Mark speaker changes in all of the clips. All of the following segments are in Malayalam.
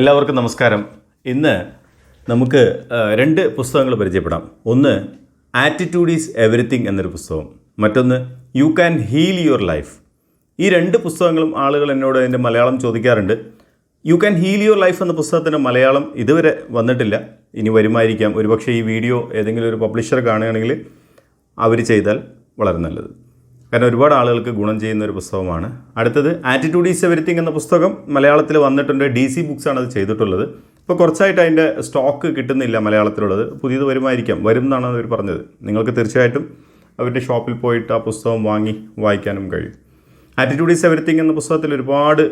Speaker 1: എല്ലാവർക്കും നമസ്കാരം. ഇന്ന് നമുക്ക് രണ്ട് പുസ്തകങ്ങൾ പരിചയപ്പെടാം. ഒന്ന് ആറ്റിറ്റ്യൂഡ് ഈസ് എവറിത്തിങ് എന്നൊരു പുസ്തകം. മറ്റൊന്ന് you can heal your life ഈ രണ്ട് പുസ്തകങ്ങളും ആളുകൾ എന്നോട് അതിന്റെ മലയാളം ചോദിക്കാറുണ്ട്. You can heal your life എന്ന പുസ്തകത്തിന്റെ മലയാളം ഇതുവരെ വന്നിട്ടില്ല. ഇനി വരുമായിരിക്കാം. ഒരുപക്ഷെ ഈ വീഡിയോ ഏതെങ്കിലും ഒരു പബ്ലിഷർ കാണുകയാണെങ്കിൽ അവർ ചെയ്താൽ വളരെ നല്ലത്. കാരണം ഒരുപാട് ആളുകൾക്ക് ഗുണം ചെയ്യുന്ന ഒരു പുസ്തകമാണ്. അടുത്തത് ആറ്റിറ്റ്യൂഡ് ഈസ് എവരിത്തിങ് എന്ന പുസ്തകം മലയാളത്തിൽ വന്നിട്ടുണ്ട്. ഡി സി ബുക്സാണ് അത് ചെയ്തിട്ടുള്ളത്. ഇപ്പോൾ കുറച്ചായിട്ട് അതിന്റെ സ്റ്റോക്ക് കിട്ടുന്നില്ല മലയാളത്തിലുള്ളത്. പുതിയത് വരുമായിരിക്കാം. വരും എന്നാണ് അവർ പറഞ്ഞത്. നിങ്ങൾക്ക് തീർച്ചയായിട്ടും അവരുടെ ഷോപ്പിൽ പോയിട്ട് ആ പുസ്തകം വാങ്ങി വായിക്കാനും കഴിയും. ആറ്റിറ്റ്യൂഡ് ഈസ് എവരിത്തിങ് എന്ന പുസ്തകത്തിൽ ഒരുപാട്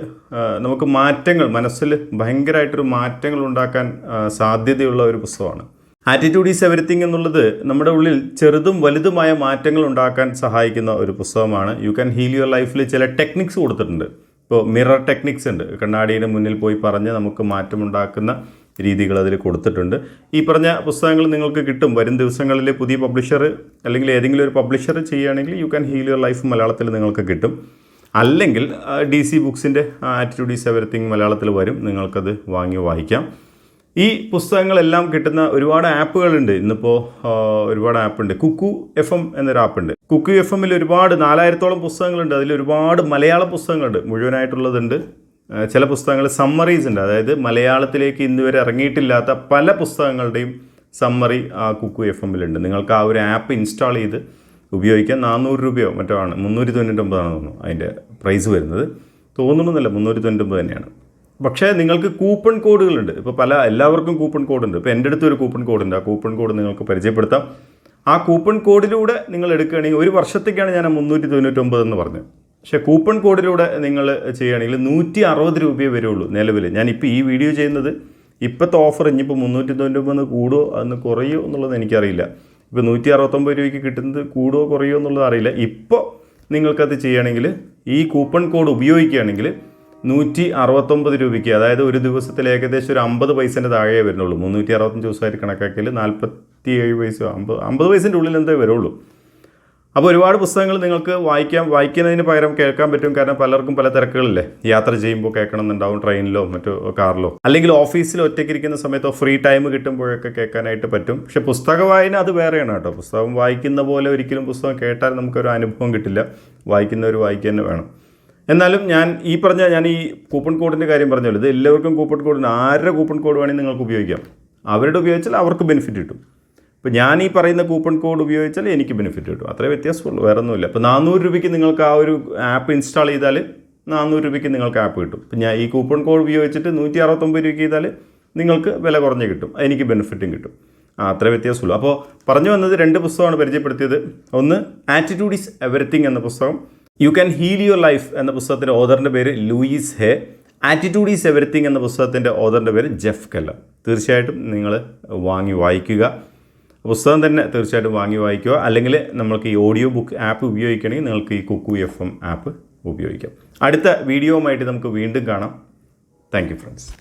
Speaker 1: നമുക്ക് മാറ്റങ്ങൾ മനസ്സിൽ ഭയങ്കരമായിട്ടൊരു മാറ്റങ്ങൾ ഉണ്ടാക്കാൻ സാധ്യതയുള്ള ഒരു പുസ്തകമാണ്. ആറ്റിറ്റ്യൂഡ് ഈസ് എവരിത്തിങ് എന്നുള്ളത് നമ്മുടെ ഉള്ളിൽ ചെറുതും വലുതുമായ മാറ്റങ്ങൾ ഉണ്ടാക്കാൻ സഹായിക്കുന്ന ഒരു പുസ്തകമാണ്. യു ക്യാൻ ഹീൽ യുവർ ലൈഫിൽ ചില ടെക്നിക്സ് കൊടുത്തിട്ടുണ്ട്. ഇപ്പോൾ മിറർ ടെക്നിക്സ് ഉണ്ട്. കണ്ണാടിയുടെ മുന്നിൽ പോയി പറഞ്ഞ് നമുക്ക് മാറ്റമുണ്ടാക്കുന്ന രീതികൾ അതിൽ കൊടുത്തിട്ടുണ്ട്. ഈ പറഞ്ഞ പുസ്തകങ്ങൾ നിങ്ങൾക്ക് കിട്ടും. വരും ദിവസങ്ങളിൽ പുതിയ പബ്ലിഷർ അല്ലെങ്കിൽ ഏതെങ്കിലും ഒരു പബ്ലിഷർ ചെയ്യുകയാണെങ്കിൽ you can heal your life മലയാളത്തിൽ നിങ്ങൾക്ക് കിട്ടും. അല്ലെങ്കിൽ ഡി സി ബുക്സിന്റെ ആറ്റിറ്റ്യൂഡ് ഈസ് എവറിത്തിങ് മലയാളത്തിൽ വരും. നിങ്ങൾക്കത് വാങ്ങി വായിക്കാം. ഈ പുസ്തകങ്ങളെല്ലാം കിട്ടുന്ന ഒരുപാട് ആപ്പുകളുണ്ട്. ഇന്നിപ്പോൾ ഒരുപാട് ആപ്പുണ്ട്. കുക്കു എഫ് എം എന്നൊരു ആപ്പുണ്ട്. കുക്കു എഫ് എമ്മിൽ ഒരുപാട് നാലായിരത്തോളം പുസ്തകങ്ങളുണ്ട്. അതിൽ ഒരുപാട് മലയാള പുസ്തകങ്ങളുണ്ട്. മുഴുവനായിട്ടുള്ളതുണ്ട്. ചില പുസ്തകങ്ങൾ സമ്മറീസ് ഉണ്ട്. അതായത് മലയാളത്തിലേക്ക് ഇന്ന് വരെ ഇറങ്ങിയിട്ടില്ലാത്ത പല പുസ്തകങ്ങളുടെയും സമ്മറി ആ കുക്കു എഫ് എമ്മിലുണ്ട് നിങ്ങൾക്ക് ആ ഒരു ആപ്പ് ഇൻസ്റ്റാൾ ചെയ്ത് ഉപയോഗിക്കാൻ നാനൂറ് രൂപയോ മറ്റോ ആണ്. മുന്നൂറ്റി തൊണ്ണൂറ്റൊമ്പതാണെന്ന് തോന്നുന്നു. അതിന്റെ പ്രൈസ് വരുന്നത്. തോന്നുന്നില്ല മുന്നൂറ്റി തൊണ്ണൂറ്റൊമ്പത് തന്നെയാണ്. പക്ഷേ നിങ്ങൾക്ക് കൂപ്പൺ കോഡുകളുണ്ട്. ഇപ്പോൾ പല എല്ലാവർക്കും കൂപ്പൺ കോഡുണ്ട്. ഇപ്പോൾ എന്റെ അടുത്ത് ഒരു കൂപ്പൺ കോഡുണ്ട്. ആ കൂപ്പൺ കോഡ് നിങ്ങൾക്ക് പരിചയപ്പെടുത്താം. ആ കൂപ്പൺ കോഡിലൂടെ നിങ്ങൾ എടുക്കുകയാണെങ്കിൽ ഒരു വർഷത്തേക്കാണ് ഞാൻ മുന്നൂറ്റി തൊണ്ണൂറ്റൊമ്പത് എന്ന് പറഞ്ഞത്. പക്ഷേ കൂപ്പൺ കോഡിലൂടെ നിങ്ങൾ ചെയ്യുകയാണെങ്കിൽ നൂറ്റി അറുപത് രൂപയെ വരുള്ളൂ നിലവിൽ. ഞാനിപ്പോൾ ഈ വീഡിയോ ചെയ്യുന്നത് ഇപ്പോഴത്തെ ഓഫർ ഇനിയിപ്പോൾ മുന്നൂറ്റി തൊണ്ണൂറ്റൊമ്പത് കൂടുമോ അന്ന് കുറയോ എന്നുള്ളത് എനിക്കറിയില്ല. ഇപ്പോൾ നൂറ്റി അറുപത്തൊമ്പത് രൂപയ്ക്ക് കിട്ടുന്നത് കൂടുമോ കുറയോ എന്നുള്ളത് അറിയില്ല. ഇപ്പോൾ നിങ്ങൾക്കത് ചെയ്യുകയാണെങ്കിൽ ഈ കൂപ്പൺ കോഡ് ഉപയോഗിക്കുകയാണെങ്കിൽ നൂറ്റി അറുപത്തൊമ്പത് രൂപയ്ക്ക് അതായത് ഒരു ദിവസത്തിൽ ഏകദേശം ഒരു അമ്പത് പൈസേന്റെ താഴെ വരുന്നുള്ളൂ. മുന്നൂറ്റി അറുപത്തഞ്ച് ദിവസമായിട്ട് കണക്കാക്കിയാൽ നാൽപ്പത്തി ഏഴ് പൈസ അമ്പത് അമ്പത് പൈസന്റെ ഉള്ളിൽ എന്തേ വരുള്ളൂ. അപ്പോൾ ഒരുപാട് പുസ്തകങ്ങൾ നിങ്ങൾക്ക് വായിക്കാം വായിക്കുന്നതിന് പകരം കേൾക്കാൻ പറ്റും. കാരണം പലർക്കും പല തിരക്കുകളില്ലേ? യാത്ര ചെയ്യുമ്പോൾ കേൾക്കണം എന്നുണ്ടാവും ട്രെയിനിലോ മറ്റോ കാറിലോ. അല്ലെങ്കിൽ ഓഫീസിൽ ഒറ്റയ്ക്ക് ഇരിക്കുന്ന സമയത്തോ ഫ്രീ ടൈം കിട്ടുമ്പോഴൊക്കെ കേൾക്കാനായിട്ട് പറ്റും. പക്ഷേ പുസ്തക വായന അത് വേറെയാണ് കേട്ടോ. പുസ്തകം വായിക്കുന്ന പോലെ ഒരിക്കലും പുസ്തകം കേട്ടാൽ നമുക്കൊരു അനുഭവം കിട്ടില്ല. വായിക്കുന്നവർ വായിക്കുക തന്നെ വേണം. എന്നാലും ഞാൻ ഈ പറഞ്ഞ ഞാൻ ഈ കൂപ്പൺ കോഡിന്റെ കാര്യം പറഞ്ഞല്ലോ ഇത് എല്ലാവർക്കും കൂപ്പൺ കോഡ് ആരുടെ കൂപ്പൺ കോഡ് വേണമെങ്കിൽ നിങ്ങൾക്ക് ഉപയോഗിക്കാം. അവരുടെ ഉപയോഗിച്ചാൽ അവർക്ക് ബെനിഫിറ്റ് കിട്ടും. ഇപ്പോൾ ഞാൻ ഈ പറയുന്ന കൂപ്പൺ കോഡ് ഉപയോഗിച്ചാൽ എനിക്ക് ബെനിഫിറ്റ് കിട്ടും. അത്രേ വ്യത്യാസമുള്ളൂ വേറെ ഒന്നുമില്ല അപ്പോൾ നാനൂറ് രൂപയ്ക്ക് നിങ്ങൾക്ക് ആ ഒരു ആപ്പ് ഇൻസ്റ്റാൾ ചെയ്താൽ നാനൂറ് രൂപയ്ക്ക് നിങ്ങൾക്ക് ആപ്പ് കിട്ടും. ഇപ്പം ഞാൻ ഈ കൂപ്പൺ കോഡ് ഉപയോഗിച്ചിട്ട് നൂറ്റി അറുപത്തൊമ്പത് രൂപയ്ക്ക് ചെയ്താൽ നിങ്ങൾക്ക് വില കുറഞ്ഞ് കിട്ടും. എനിക്ക് ബെനിഫിറ്റും കിട്ടും. ആ അത്രേ വ്യത്യാസമുള്ളൂ. അപ്പോൾ പറഞ്ഞു വന്നത് രണ്ട് പുസ്തകമാണ് പരിചയപ്പെടുത്തിയത്. ഒന്ന് ആറ്റിറ്റ്യൂഡ് ഈസ് എവറിത്തിങ് എന്ന പുസ്തകം. You can heal your life എന്ന പുസ്തകത്തിന്റെ ഓദറിന്റെ പേര് Louise Hay attitude is everything എന്ന പുസ്തകത്തിന്റെ ഓദറിന്റെ പേര് ജെഫ് കെല്ലർ തീർച്ചയായിട്ടും നിങ്ങൾ വാങ്ങി വായിക്കുക. പുസ്തകം തന്നെ തീർച്ചയായിട്ടും വാങ്ങി വായിക്കുക. അല്ലെങ്കിൽ നമ്മൾക്ക് ഈ ഓഡിയോ ബുക്ക് ആപ്പ് ഉപയോഗിക്കണമെങ്കിൽ നിങ്ങൾക്ക് ഈ കുക്കു എഫ് എം ആപ്പ് ഉപയോഗിക്കാം. അടുത്ത വീഡിയോവുമായിട്ട് നമുക്ക് വീണ്ടും കാണാം. Thank friends